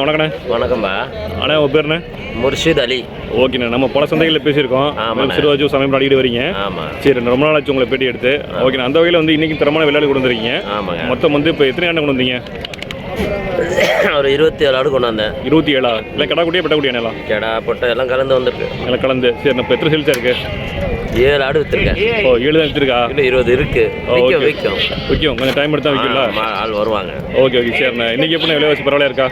அண்ணா வணக்கண்ணே. வணக்கம்பா அண்ணா உங்கள் பேருண்ணே முர்ஷித் அலி. ஓகேண்ணே நம்ம பல சந்தைகளில் பேசியிருக்கோம். சிறுவாஜு சமயம் அடிக்கடி வரீங்க. ஆமாம் சரி ரொம்ப நாள் ஆச்சு உங்களை பேட்டி எடுத்து. ஓகேண்ணா அந்த வகையில் வந்து இன்றைக்கி தரமான விளையாடு கொண்டு வந்திருக்கீங்க. ஆமாங்க. மொத்தம் வந்து இப்போ எத்தனை ஆண்டு கொண்டு வந்தீங்க? ஒரு இருபத்தி ஏழு ஆடு கொண்டு வந்தேன். இருபத்தி ஏழா இல்லை கடா குட்டியா பெட்ட குட்டியா எல்லாம் கெடா பொட்டை எல்லாம் கலந்து வந்திருக்கு. எல்லாம் கலந்து. சரி இப்போ எத்தனை சேல்ஸாக இருக்கு? ஏழு ஆடு விற்றுருக்கேன் ஓ ஏழு தான் எடுத்துருக்கா இன்னும் இருபது இருக்கு. விற்கும் ஓகே. விற்கும் ஓகே கொஞ்சம் டைம் எடுத்தா வைக்கல ஆமா, ஆள் வருவாங்க. Okay okay. சரிண்ணே இன்றைக்கி எப்படி விலைவாசி பரவாயில்ல இருக்கா?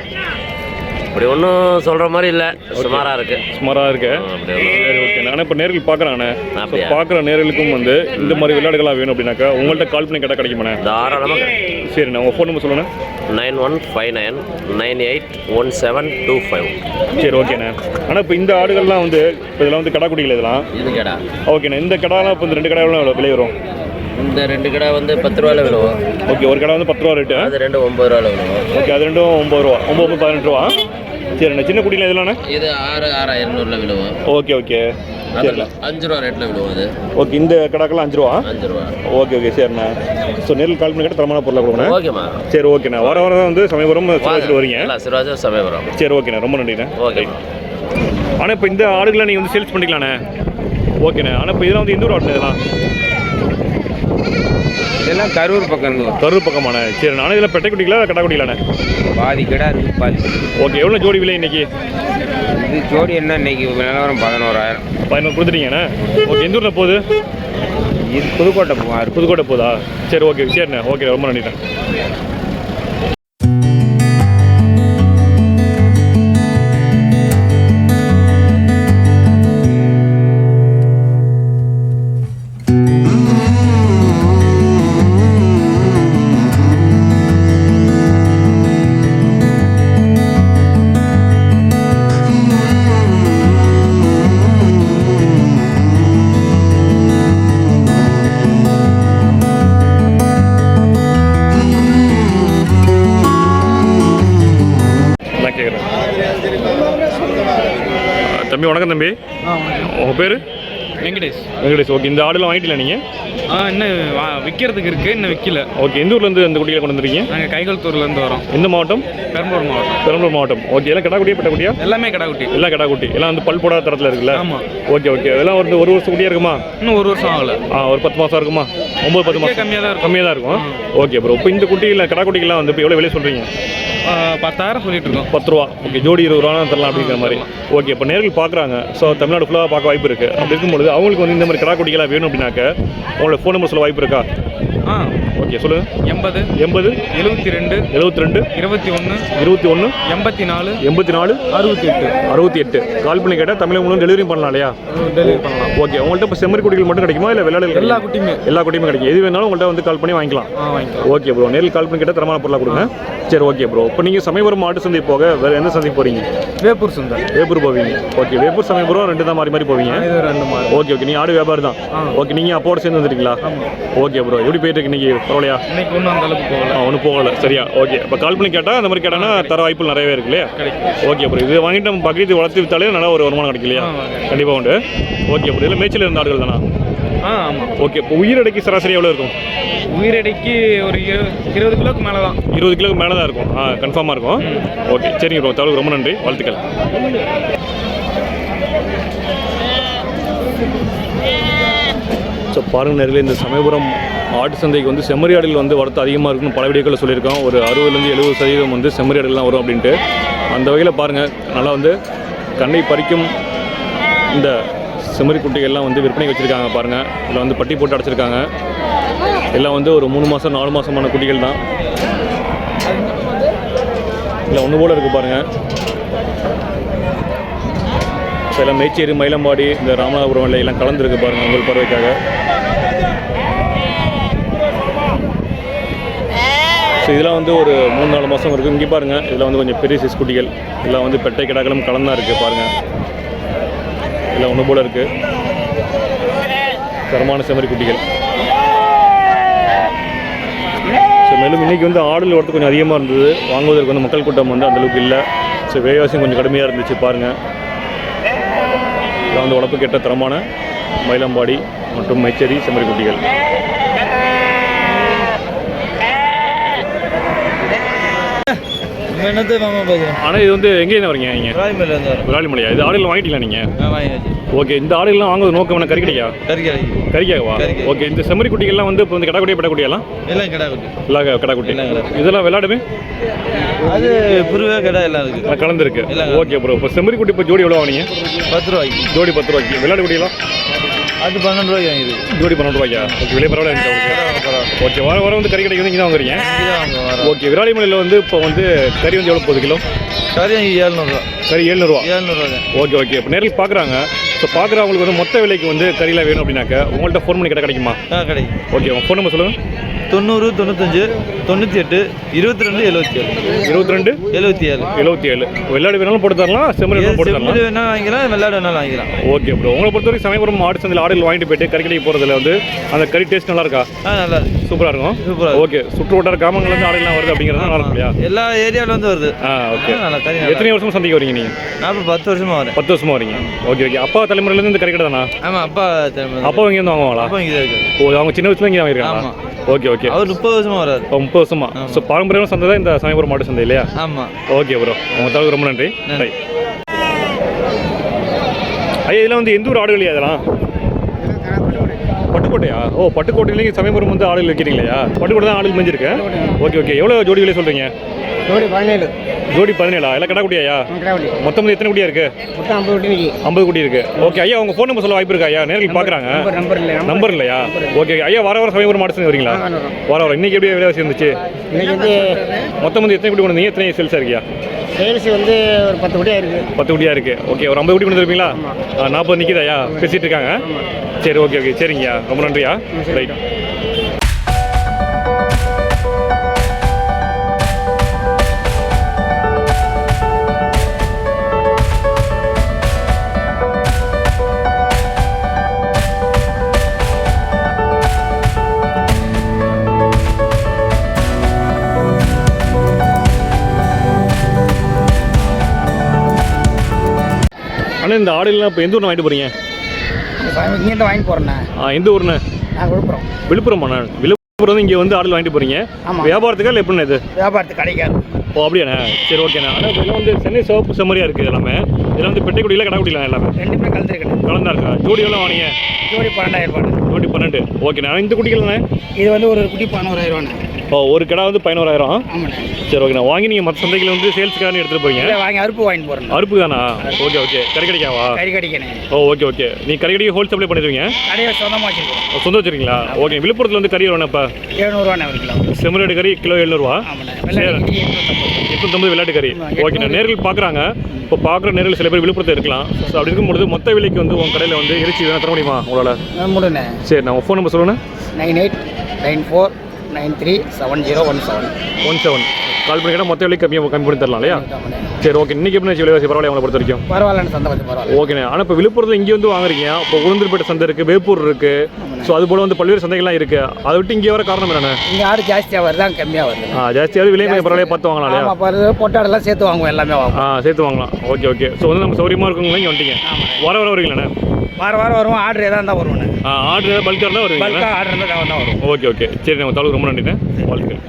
அப்படி ஒன்றும் சொல்கிற மாதிரி இல்லை. சுமாராக இருக்கு. சுமாராக இருக்கு. சரி ஓகே நான் இப்போ நேரில் பார்க்குறானே அப்படியா? பார்க்குற நேர்களுக்கும் வந்து இந்த மாதிரி விளையாடுகளாக வேணும் அப்படின்னாக்கா உங்கள்கிட்ட கால் பண்ணி கேட்டால் கிடைக்குமாண்ணே தாராளமாக சரிண்ணே உங்கள் phone number சொல்லுண்ணே. Nine one five nine nine eight one seven two five. சரி ஓகேண்ணே ஆனால் இப்போ இந்த ஆடுகள்லாம் வந்து இப்போ இதெல்லாம் வந்து கடா குட்டிகள் இதெல்லாம்? இது கெடா. ஓகேண்ணே இந்த கடாலாம் இப்போ இந்த ரெண்டு கடாலாம் எவ்வளோ விலை வரும்? இந்த ரெண்டு கடை வந்து பத்து ரூபாயில் விழுவோம். ஓகே ஒரு கடை வந்து பத்து ரூபா ரேட்டு அது ரெண்டு ஒம்பது ரூபாயில் விழுவோம். ஓகே அது ரெண்டும் ஒம்பது ரூபா. ஒம்பது ஒம்பது பதினெட்டு ரூபா. சரிண்ணே சின்ன குட்டியில் இதெல்லாண்ணே இது ஆறு ஆறாயிரம் விழுவோம். Okay okay. அதில் அஞ்சு ரூபா ரேட்டில் விழுவோம் அது. ஓகே இந்த கடாக்கெல்லாம் அஞ்சு ரூபா? அஞ்சு ரூபா. ஓகே ஓகே சரிண்ணே. ஸோ நேரில் கால் பண்ணி கேட்டால் தரமான பொருளாக கொடுங்கண்ணே ஓகேம்மா சரி ஓகேண்ணே. வர வர வந்து சமயபுரம் வரீங்க. இல்லை சிறுவாஜா சமயபுரம். சரி ஓகேண்ணே. ரொம்ப நன்றிண்ணே. ஓகே ஆனால் இப்போ இந்த ஆடுகளை நீங்கள் வந்து சேல்ஸ் பண்ணிக்கலாண்ணே. ஓகேண்ணே. ஆனால் இப்போ இதெல்லாம் வந்து எந்த ஊர் ஆடுனே இதெல்லாம்? இதெல்லாம் கரூர் பக்கம் இருந்து கரூர் பக்கமாண்ணே. சரி நானும் இதில் பெட்டை குட்டிங்களா கடா குட்டிங்களாண்ணே பாதி கிடா இருக்கு பாதி ஓகே எவ்வளோ ஜோடி விலை இன்னைக்கு? இது ஜோடி என்ன இன்னைக்கு? நிலவரம் பதினோராயிரம். பதினோரு கொடுத்துட்டீங்கண்ணே. ஓகே எந்த ஊரில் போகுது? இது புதுக்கோட்டை போவார் புதுக்கோட்டை போதா சரி ஓகே சரிண்ணே. ஓகே ரொம்ப நன்றிண்ணே. தம்பி வணக்கம் தம்பி உங்கள் பேர் வெங்கடேஷ். வெங்கடேஷ் ஓகே இந்த ஆடுலாம் வாங்கிட்டீங்களா நீங்கள் ஆ இன்னும் விற்கிறதுக்கு இருக்குது இன்னும் விற்கல ஓகே எந்த ஊர்லேருந்து அந்த குட்டிகளை கொண்டு வந்துருக்கீங்க? நாங்கள் கைகல்தூர்லேருந்து வரோம். எந்த மாவட்டம்? பெரம்பலூர் மாவட்டம். பெரம்பலூர் மாவட்டம். ஓகே எல்லாம் கடா குட்டியா பெட்ட குட்டியா எல்லாமே கடாக்குட்டி. எல்லாம் கடா குட்டி எல்லாம் வந்து பல் போடாத தரத்தில் இருக்குல்ல? ஆமாம் ஓகே ஓகே இதெல்லாம் வந்து ஒரு வருஷம் குட்டியாக இருக்குமா? இன்னும் ஒரு வருஷம் ஆகலை. ஆ ஒரு பத்து மாதம் இருக்குமா? ஒம்பது பத்து மாதம் கம்மியாக தான் இருக்கும். கம்மியாக தான் இருக்கும். ஓகே ப்ரோ இப்போ இந்த குட்டியில் கடா குட்டிகள்லாம் வந்து இப்போ எவ்வளோ விலை சொல்கிறீங்க பத்தாயிரம் சொல்லிட்டு இருக்கோம். பத்து ரூபா. ஓகே ஜோடி இருபது ரூபா தரலாம் அப்படிங்கிற மாதிரி. ஓகே இப்போ நேரில் பார்க்குறாங்க. ஸோ தமிழ்நாடு ஃபுல்லாக பார்க்க வாய்ப்பு இருக்குது அப்படி இருக்கும்பொழுது அவங்களுக்கு வந்து இந்த மாதிரி கடா குட்டிகளாக வேணும் அப்படின்னாக்க உங்களோட ஃபோன் நம்பர் சொல்ல வாய்ப்பு இருக்கா? ஆ. ஓகே சொல்லுங்கள் எண்பது. எண்பது. எழுபத்தி ரெண்டு எழுபத்தி ரெண்டு இருபத்தி ஒன்று இருபத்தி ஒன்று எண்பத்தி நாலு எண்பத்தி நாலு அறுபத்தி எட்டு அறுபத்தி எட்டு கால் பண்ணி கேட்டால் தமிழ் மூலம் டெலிவரி பண்ணலாம் இல்லையா? டெலிவரி பண்ணலாம். ஓகே உங்கள்கிட்ட இப்போ செம்மறி குட்டிகள் மட்டும் கிடைக்குமா இல்லை விளையாடல் எல்லா குட்டியுமே. எல்லா குட்டியுமே கிடைக்கும். எது வேணாலும் உங்கள்கிட்ட வந்து கால் பண்ணி வாங்கிக்கலாம். ஓகே ப்ரோ நேரில் கால் பண்ணி கேட்டால் தரமான பொருளாக கொடுங்க. சரி ஓகே ப்ரோ இப்போ நீங்கள் சமயபுரம் மாட்டு சந்தை போக வேறு எந்த சந்தைக்கு போகிறீங்க வேப்பூர் சுந்தர் வேப்பூர் போவீங்க. ஓகே வேப்பூர் சமயபுரம் ரெண்டு தான் மாறி மாறி போவீங்க. ரெண்டு மாதம் ஓகே ஓகே நீங்கள் ஆடு வியாபாரம் தான். ஓகே நீங்கள் அப்போட சேர்ந்து வந்துட்டீங்களா ஓகே ப்ரோ எப்படி போயிட்டு இருக்கு இன்னைக்கு? பரவாயில்லையா? இன்னைக்கு ஒன்றும் அந்த அளவுக்கு போகல. ஒன்றும் போகல. சரியா? ஓகே இப்போ கால் பண்ணி கேட்டால் அந்த மாதிரி கேட்டானா தர வாய்ப்புகள் நிறையவே இருக்கு இல்லையா? ஓகே ப்ரோ இது வாங்கிட்டு நம்ம பக்கத்து வளர்த்து வித்தாலே நல்லா ஒரு வருமானம் கிடைக்கும் இல்லையா. கண்டிப்பாக உண்டு. ஓகே ப்ரோ இதில் மேய்ச்சல் இருந்த ஆடுகள் தானா? ஆ ஆமாம் ஓகே இப்போ உயிரடைக்கு சராசரி எவ்வளோ இருக்கும்? உயிரடைக்கு ஒரு இரு இருபது கிலோக்கு மேலே தான் இருபது கிலோக்கு மேலே தான் இருக்கும். ஆ கன்ஃபார்மாக இருக்கும். ஓகே சரிங்க ப்ரோ தகவலுக்கு ரொம்ப நன்றி. வாழ்த்துக்கள். ஸோ பாருங்கள் நேரில் இந்த சமயபுரம் ஆட்டு சந்தைக்கு வந்து செம்மறி வந்து வரத்து அதிகமாக இருக்குன்னு பல வீடியோக்களில் சொல்லியிருக்கோம் ஒரு அறுபதுலேருந்து எழுபது சதவீதம் வந்து செம்மறி வரும் அப்படின்ட்டு. அந்த வகையில் பாருங்கள் நல்லா வந்து கண்ணை பறிக்கும் இந்த செம்மறி குட்டிகள்லாம் வந்து விற்பனைக்கு வச்சுருக்காங்க பாருங்கள் இதில் வந்து பட்டி போட்டு அடைச்சிருக்காங்க. எல்லாம் வந்து ஒரு மூணு மாதம் நாலு மாதமான குட்டிகள் தான். இல்லை ஒன்று போல் இருக்குது பாருங்கள் சேலம் மேச்சேரி மயிலம்பாடி இந்த ராமநாதபுரம் எல்லை எல்லாம் கலந்துருக்கு பாருங்கள் உங்கள் பறவைக்காக ஸோ இதெல்லாம் வந்து ஒரு மூணு நாலு மாதம் இருக்குது இங்கே பாருங்கள் இதில் வந்து கொஞ்சம் பெரிய சைஸ் குட்டிகள். இதெல்லாம் வந்து பெட்டை கிடாக்களும் கலந்தா இருக்குது பாருங்கள் இதில் ஒன்று போல் இருக்குது தரமான செம்மறி குட்டிகள். ஸோ மேலும் இன்றைக்கி வந்து ஆடுகள் வரத்து கொஞ்சம் அதிகமாக இருந்தது. வாங்குவதற்கு வந்து மக்கள் கூட்டம் வந்து அந்தளவுக்கு இல்லை. ஸோ விலைவாசியும் கொஞ்சம் கடுமையாக இருந்துச்சு பாருங்கள் இதில் வந்து வளர்ப்பு கேட்ட தரமான மயிலம்பாடி மற்றும் மைச்சேரி செம்மறிக்குட்டிகள். என்னது மாமா பேசுகிறேன் ஆனால் இது வந்து எங்கேருந்து வரீங்க நீங்கள் ராயமேலேருந்து வரோம் விராலிமலையா இது ஆடுகள் வாங்கிட்டீங்களா நீங்கள் வாங்கியாச்சு. ஓகே இந்த ஆடுகள்லாம் வாங்குறது நோக்கம் என்ன? கறி கிடைக்கா கறி கடைக்கு கறிக்காகவா? கறிக்கு. ஓகே இந்த செம்மறி குட்டிகள்லாம் வந்து இப்போ வந்து கடாக்குட்டியா பெடக்குட்டியெல்லாம் எல்லாம்? கிடா குட்டி. இல்லை கடாக்குட்டி எல்லாம் கிடா. இதெல்லாம் விளையாடுமே அது புருவே கிடா எல்லாம் இருக்கு. எல்லாம் கலந்துருக்கு. எல்லாம் ஓகே ப்ரோ இப்போ செம்மறி குட்டி இப்போ ஜோடி எவ்வளோ வாங்கினீங்க? பத்து ரூபாய்க்கு. ஜோடி பத்து ரூபாய்க்கு. விளையாடு குட்டியெல்லாம்? அது பன்னெண்டு ரூபாய்க்கு வாங்கிது ஜோடி பன்னெண்டு ரூபாய்க்கா ஓகே விலை பரவாயில்ல ஓகே. வர வர வந்து கறி கிடைக்கும் இங்கே தான் வாங்குறீங்க? வரோம். ஓகே விராலிமலையில் வந்து இப்போ வந்து கறி வந்து எவ்வளோ போகுது கிலோ? கறி ஏழ்நூறுவா. கறி ஏழ்நூறுவா? தான் ஓகே ஓகே. இப்போ நேரில் பார்க்குறாங்க. ஸோ பார்க்குறவங்களுக்கு வந்து மொத்த விலைக்கு வந்து கறியெல்லாம் வேணும் அப்படின்னாக்க உங்கள்கிட்ட ஃபோன் பண்ணி கடை கிடைக்குமா? ஆ கிடைக்கும். ஓகே உங்கள் ஃபோன் நம்பர் சொல்லுங்கள் தொண்ணூறு தொண்ணூத்தஞ்சு தொண்ணூற்றி எட்டு இருபத்தி ரெண்டு எழுபத்தி ஏழு இருபத்தி ரெண்டு எழுபத்தி ஏழு எழுபத்தி ஏழு விளையாடு வேணாலும் போட்டு தரலாம் செம்மறி வேணாலும் போட்டு தரலாம். செம்மறி வேணா வாங்கிக்கலாம் வெள்ளாடு வேணாலும் வாங்கிக்கலாம். Okay bro. உங்களை பொறுத்த வரைக்கும் சமயபுரம் ஆடு சந்தையில் ஆடுகள் வாங்கிட்டு போயிட்டு கறி கடைக்கு போகிறதுல வந்து அந்த கறி டேஸ்ட் நல்லா இருக்கா ஆ நல்லா இருக்கு. சூப்பராக இருக்கும். சூப்பரா இருக்கு. ஓகே. சுற்று வட்டார கிராமங்கள்லேருந்து ஆடுகள்லாம் வருது அப்படிங்கிறது நல்லா இருக்கும் இல்லையா? எல்லா ஏரியாவில இருந்து வருது. ஆ ஓகே. எத்தனை வருஷம் சந்தைக்கு வரீங்க நீங்கள் நான் பத்து வருஷமா வரேன். பத்து வருஷமா வரீங்க. Okay okay. அப்பா தலைமுறையிலேருந்து இந்த கறி கடை தானா? ஆமா அப்பா தெரியுமா அப்பா இங்கேருந்து வாங்குவாங்களா? அப்பா இங்கே இருக்கு ஓ அவங்க சின்ன வயசுல இங்கே வாங்கியிருக்காங்களா? ஆமா. ஓகே. ஓகே அவர் முப்பது வருஷமா இப்போ முப்பது வருஷமா. ஸோ பாரம்பரியமான சந்தை தான் இந்த சமயபுரம் மாட்டு சந்தை இல்லையா? ஆமா. ஓகே ப்ரோ உங்கள் தகவல் ரொம்ப நன்றி. நன்றி. ரைட் ஐயா இதெல்லாம் வந்து எந்த ஊர் ஆடுகள் அதெல்லாம் பட்டுக்கோட்டையா? ஓ பட்டுக்கோட்டையிலேயும் சமயபுரம் வந்து ஆடுகள் வைக்கிறீங்களா பட்டுக்கோட்டை தான் ஆடுகள் மேஞ்சிருக்கேன் ஓகே ஓகே எவ்வளோ ஜோடி விலை சொல்கிறீங்க ஜோடி பதினேழு. ஜோடி பதினேழா? எல்லாம் கடா கிடாவடி மொத்தம் எத்தனை குட்டியா இருக்கு? மொத்தம் ஐம்பது நிற்கி ஐம்பது குட்டி இருக்கு. ஓகே ஐயா உங்க ஃபோன் நம்பர் சொல்ல வாய்ப்பு இருக்கா ஐயா? நேரில் பார்க்குறாங்க நம்பர் நம்பர் இல்லை நம்பர் இல்லையா? ஓகே ஐயா வர வர சமயபுரம் மாட்டு சந்தை வரீங்களா. வர வர இன்னைக்கு எப்படி விலைவாசி இருந்துச்சு? இன்னைக்கு வந்து மொத்தம் வந்து எத்தனை குட்டி கொண்டு வந்தீங்க? எத்தனை சேல்ஸாக இருக்கியா சேல்ஸ் வந்து ஒரு பத்து குட்டியாக இருக்குது பத்து குட்டியா இருக்கு. ஓகே ஒரு ஐம்பது குட்டி கொண்டு வந்துருப்பீங்களா? நாற்பது நிற்கிதாயா பேசிட்டு இருக்காங்க. சரி ஓகே ஓகே. சரிங்கய்யா ரொம்ப நன்றியா. ரைட் ஆனால் இந்த ஆடுலாம் இப்போ எந்த ஊர்னு வாங்கிட்டு போறீங்க? இங்கேருந்து வாங்கி போகிறேண்ணே ஆ எந்த நான் விழுப்புரம். விழுப்புரம் நான் விழுப்புரம் வந்து இங்கே வந்து ஆடுகள் வாங்கிட்டு போறீங்க. ஆமா. வியாபாரத்துக்கா இல்லை எப்படிண்ணா இது? வியாபாரத்துக்கு கிடைக்காது ஓ அப்படியாண்ணே. சரி ஓகேண்ணா. ஆனால் இதெல்லாம் வந்து சென்னை சிவப்பு செம்மறியா இருக்குது எல்லாமே. இதெல்லாம் வந்து பெட்டைக்குடியில் கடைக்குடியில் எல்லாமே. ரெண்டுமே கலந்துருக்கேன் கலந்தா இருக்கா? ஜோடி எவ்வளோ வாங்கினீங்க? ஜோடி பன்னெண்டாயிரம் ரூபாய் ஜோடி பன்னெண்டு. ஓகேண்ணா. இந்த குட்டிகள்ண்ணே இது வந்து ஒரு குட்டி பதினோராயிரம் ரூபாண்ணே. ஓ ஒரு கடை வந்து பதினோராயிரம். சரி ஓகேண்ணா. வாங்கி நீங்கள் மற்ற சந்தைகள் வந்து சேல்ஸுக்கான எடுத்துகிட்டு போறீங்க. வாங்கி அறுப்பு வாங்கிட்டு போகிறேன் அறுப்பு தானா? Okay okay. கறி கடைக்காவா? கறி கடிக்கணே ஓ ஓகே ஓகே. நீ கறி கடைக்கு ஹோல் சப்ளை பண்ணிடுவீங்க? கடையை சொந்தமாக வச்சுருக்கோம். சொந்த வச்சிருக்கீங்களா? ஓகே விழுப்புரத்தில் வந்து கறி வேணும் இப்போ? எழுநூறுவாண்ணே ஒரு கிலோ. கறி கிலோ எழுநூறுவா? எட்நூத்தம்பது. விளையாட்டு கறி. ஓகேண்ணா. நேரில் பார்க்குறாங்க இப்போ பார்க்குற நேரில் சில பேர் விழுப்புரத்தில் இருக்கலாம். ஸோ அப்படி இருக்கும்பொழுது மொத்த விலைக்கு வந்து உங்கள் கடையில் வந்து இறைச்சி வேணா தர முடியுமா உங்களால்? முடுண்ணே. சரி நான் ஃபோன் நம்பர் சொல்லுங்கள் nine eight nine four nine three seven zero one seven. One seven. Call பண்ணி கேட்டால் மொத்த விலைக்கு கம்மியாக கம்மி பண்ணி தரலாம் இல்லையா? சரி ஓகே இன்றைக்கி எப்படி விலைவாசி? பரவாயில்ல உங்களை பொறுத்த வரைக்கும்? பரவாயில்லன்னு சந்தை பரவாயில்ல. ஓகேண்ணே ஆனால் இப்போ விழுப்புரத்தில் இங்கே வந்து வாங்குறீங்க. இப்போ உளுந்தூர்பேட்டை சந்தை இருக்குது வேப்பூர் இருக்குது ஸோ அது போல் வந்து பல்வேறு சந்தைகள்லாம் இருக்குது அதை விட்டு இங்கே வர காரணம் என்னண்ணே? இங்கே ஆடு ஜாஸ்தியாக வருது கம்மியாக வருது. ஆ ஜாஸ்தியாவது விலை பரவாயில்ல பார்த்து வாங்கலாம் இல்லையா? பொட்டாடெல்லாம் சேர்த்து வாங்குவோம் எல்லாமே வாங்குவோம். ஆ சேர்த்து வாங்கலாம். ஓகே ஓகே ஸோ வந்து நம்ம சௌரியமாக இருக்குங்களா இங்கே வந்துட்டீங்க. வர வர வருவீங்களாண்ணே வாரம் வாரம் வருவோம். ஆர்டர் எதாக இருந்தால் வருவோண்ணே ஆ ஆர்டர் பல்காக தான் வருவீங்களா? பல்காக ஆர்டர் இருந்தால் தான் வரும். Okay okay. சரி நம்ம தகவலுக்கு ரொம்ப நன்றிண்ணே. வாழ்த்துக்கள்.